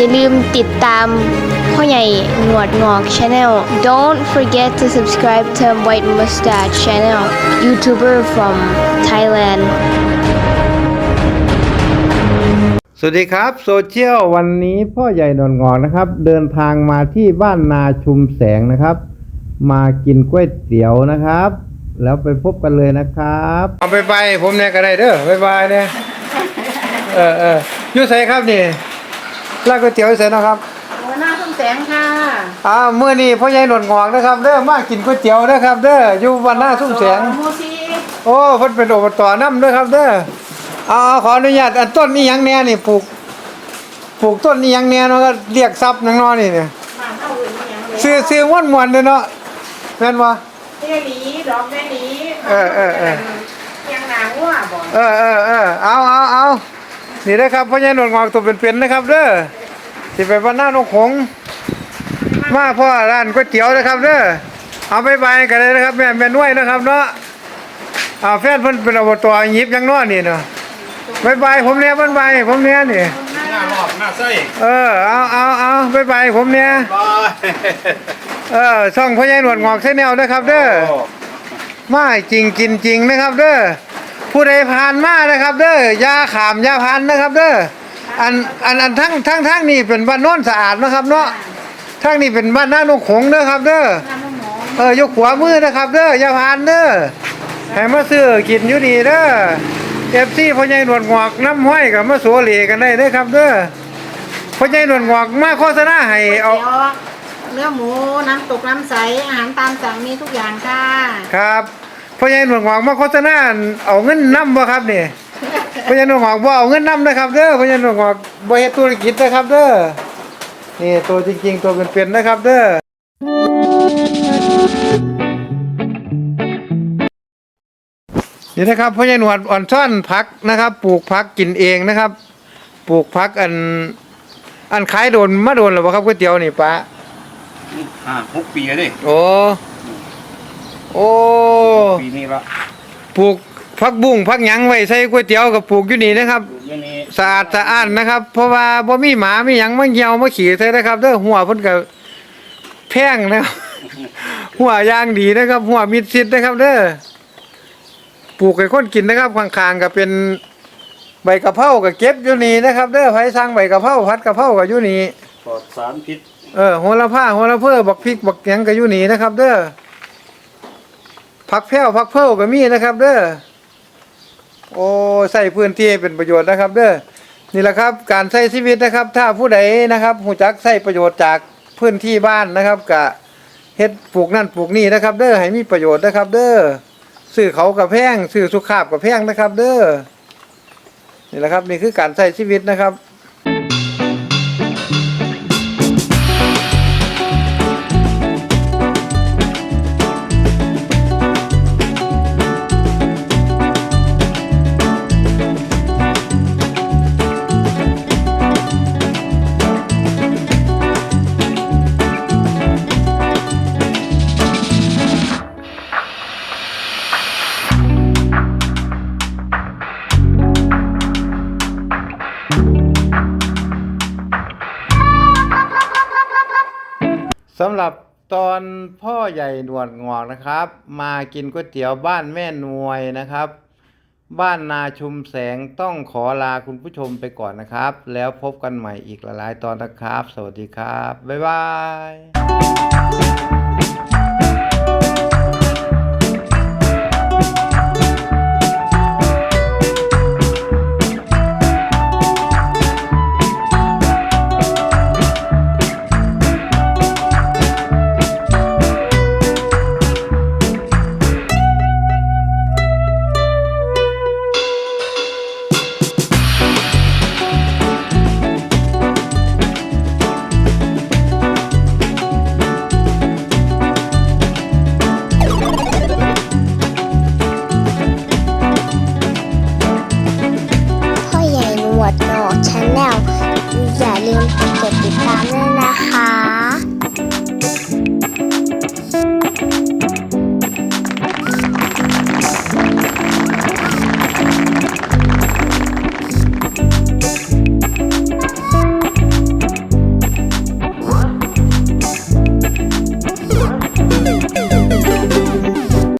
อย่าลืมติดตามพ่อใหญ่หนวดงอก Channel Don't forget to subscribe to White Mustache Channel YouTuber from Thailand สวัสดีครับโซเชียลวันนี้พ่อใหญ่นนงอกนะครับ เดินทางมาที่บ้านนาชุมแสงนะครับ มากินก๋วยเตี๋ยวนะครับ แล้วไปพบกันเลยนะครับ เอาไปไปผมเนี่ยก็ได้เด้อไปไปเนี่ยเออเอออยู่ใส่ครับนี่ ร้านก๋วยเตี๋ยวใส่นาะครับหัวหน้าทุ่มแสงค่ะอ่าเมื่อนี้พ่อใหญ่นนงอกนะครับ เด้อมากินก๋วยเตี๋ยวนะครับ เด้ออยู่บ้านนาทุ่มแสงโมซีโอ้เพิ่นเป็นอบตน้ำด้วยครับเด้อเอาเอาขออนุญาตอันต้นนี้ยังแน่นี่ปลูกปลูกต้นนี้ยังแน่เนาะก็เรียกทรัพย์นังเนอนี่เนี่ยบ้านเท่าอื่นไม่ยังเลยซื้อซื้อม่วนม่วนๆเด้อเนาะแม่นบ่ เตี้ยหลีดอกแม่หลีเออเออเออ ยังหนาหัวบ่เออเออเออเอาเอาเอา นี่นะครับพ่อใหญ่หนวดงอกตัวเป็นๆนะครับเด้อสิไปบ้านหน้านกหงส์มาพ่อร้านก๋วยเตี๋ยวนะครับเด้อเอาไปบายกันเลยนะครับแม่แม่น้วยนะครับเนาะเอาแฟนเพิ่นเป็นอบตหยิบยังเนาะนี่เนาะบายบายผมเนี่ยบายบายผมเนี่ยนี่หน้ารอบหน้าไส้เออเอาเอาเอาบายบายผมเนี่ยบายเออช่องพ่อใหญ่หนวดงอกเส้นแนวนะครับเด้อมาจริงกินจริงนะครับเด้อ ผู้ใดผ่านมานะครับ เด้อยาขามยาพันนะครับ เด้ออันอันอันทั้งทั้งทั้งนี่เป็นบ้านโน้นสะอาดนะครับ เนาะทั้งนี่เป็นบ้านหน้าโนงขงนะครับ เด้อน้ำมันหอมเออยกขวามือนะครับ เด้อยาพันเด้อให้มาซื้อกินอยู่ดีเด้อเอฟซีพ่อใหญ่หนวดงอกน้ำห้อยกับมาสัวเหลกันได้เด้อครับ เด้อพ่อใหญ่หนวดงอกมาโฆษณาให้เอาเตี๋ยวเนื้อหมูน้ำตกน้ำใสอาหารตามสั่งมีทุกอย่างค่ะครับ พ่อใหญ่หนวดงอกมาโฆษณาเอาเงินนํบ่ครับนี่พ่อใหญ่หนวดงอกบ่เอาเงินนํนะครับเด้อพ่อใหญ่หนวดงอกบ่เฮ็ดธุรกิจนะครับเด้อนี่ตัวจริงๆตัวเป็นๆนะครับเด้อนี่นะครับพ่อใหญ่หนวดอ่อนซ่อนผักนะครับ ปลูกผักกินเองนะครับ ปลูกผักอัน อันขายโดนมาโดนหรือเปล่าครับก๋วยเตี๋ยวนี่ป้าอ่าหกปีแล้วดิโอ้ โอ้ปีนี้ละปลูกผักบุ้งผักหยังไว้ใส่ก๋วยเตี๋ยวกับปลูกอยู่นี่นะครับอยู่อยังนี้สะอาดสะอ้านนะครับ เพราะว่าบ่มีหมามีหยังมาเหี่ยวมาขี่ใส่นะครับเด้อหัวเพิ่นก็แพงนะครับ หัวยางดีนะครับ หัวมิดชิดนะครับ เด้อปลูกให้คนกินนะครับข้างๆก็เป็นใบกะเพราก็เก็บอยู่นี่นะครับ เด้อไผสั่งใบกะเพราผัดกะเพราก็อยู่นี่ ปลอดสารพิษ เออโหระพาโหระเพอบักพริกบักหยังก็อยู่นี่นะครับ เด้อ ผักแพ้วผักเพิ่วก็มีนะครับ เด้อโอ้ใส่พื้นที่เป็นประโยชน์นะครับ เด้อนี่แหละครับการใช้ชีวิตนะครับ ถ้าผู้ใดนะครับหูจักใช้ประโยชน์จากพื้นที่บ้านนะครับกะเฮ็ดปลูกนั่นปลูกนี่นะครับ เด้อให้มีประโยชน์นะครับ เด้อซื้อเขากับแพงซื้อสุขาบกับแพงนะครับ เด้อนี่แหละครับนี่คือการใช้ชีวิตนะครับ หรับตอนพ่อใหญ่หนวดงอกนะครับ มากินก๋วยเตี๋ยวบ้านแม่นวยนะครับ บ้านนาชุมแสงต้องขอลาคุณผู้ชมไปก่อนนะครับ แล้วพบกันใหม่อีกหลายๆตอนนะครับ สวัสดีครับ บ๊ายบาย